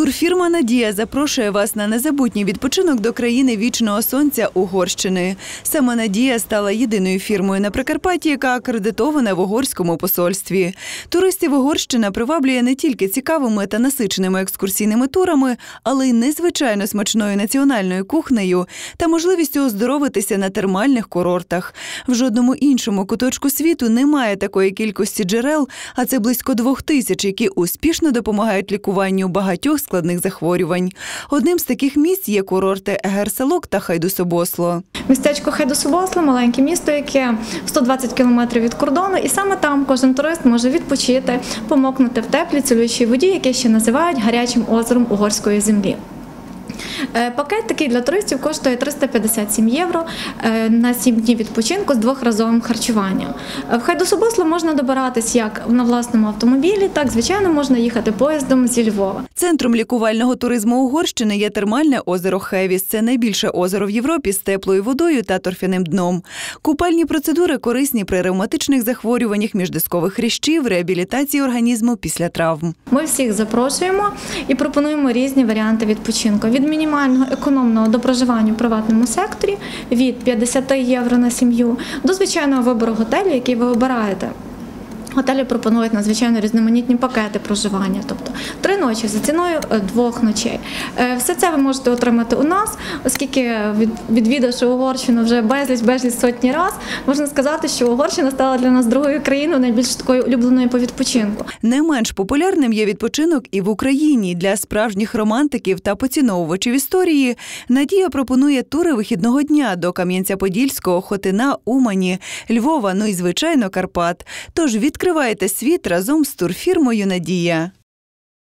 Турфірма Надія запрошує вас на незабутній відпочинок до країни вічного сонця Угорщини. Саме Надія стала єдиною фірмою на Прикарпатті, яка акредитована в угорському посольстві. Туристів Угорщина приваблює не тільки цікавими та насиченими екскурсійними турами, але й незвичайно смачною національною кухнею та можливістю оздоровитися на термальних курортах. В жодному іншому куточку світу немає такої кількості джерел, а це близько двох тисяч, які успішно допомагають лікуванню багатьох складних захворювань. Одним з таких місць є курорти Герселок та Хайдусобосло. Містечко Хайдусобосло маленьке місто, яке 120 кілометрів від кордону, і саме там кожен турист може відпочити, помокнути в теплій цілющій воді, яке ще називають гарячим озером угорської землі. Е, Пакет такий для туристів коштує 357 євро е, на 7 днів відпочинку з двохразовим харчуванням. Е, В Хайдусубосло можна добиратись як на власному автомобілі, так звичайно можна їхати поїздом зі Львова. Центром лікувального туризму Угорщини є термальне озеро Хевіс. Це найбільше озеро в Європі з теплою водою та торфяним дном. Купальні процедури корисні при ревматичних захворюваннях міждискових хрящів, реабілітації організму після травм. Ми всіх запрошуємо і пропонуємо різні варіанти відпочинку від мінімального економного до проживання в приватному секторі від 50 євро на сім'ю до звичайного вибору готелю, який ви обираєте. Готелі пропонують надзвичайно різноманітні пакети проживання, тобто три ночі за ціною е, двох ночей. Е, Все це ви можете отримати у нас, оскільки від- відвідавши Угорщину вже безліч безліч сотні раз, можна сказати, що Угорщина стала для нас другою країною найбільш такою улюбленою по відпочинку. Не менш популярним є відпочинок і в Україні для справжніх романтиків та поціновувачів історії. Надія пропонує тури вихідного дня до Кам'янця-Подільського, Хотина, Умані, Львова, ну і звичайно Карпат. Тож відкривайте світ разом з турфірмою Надія.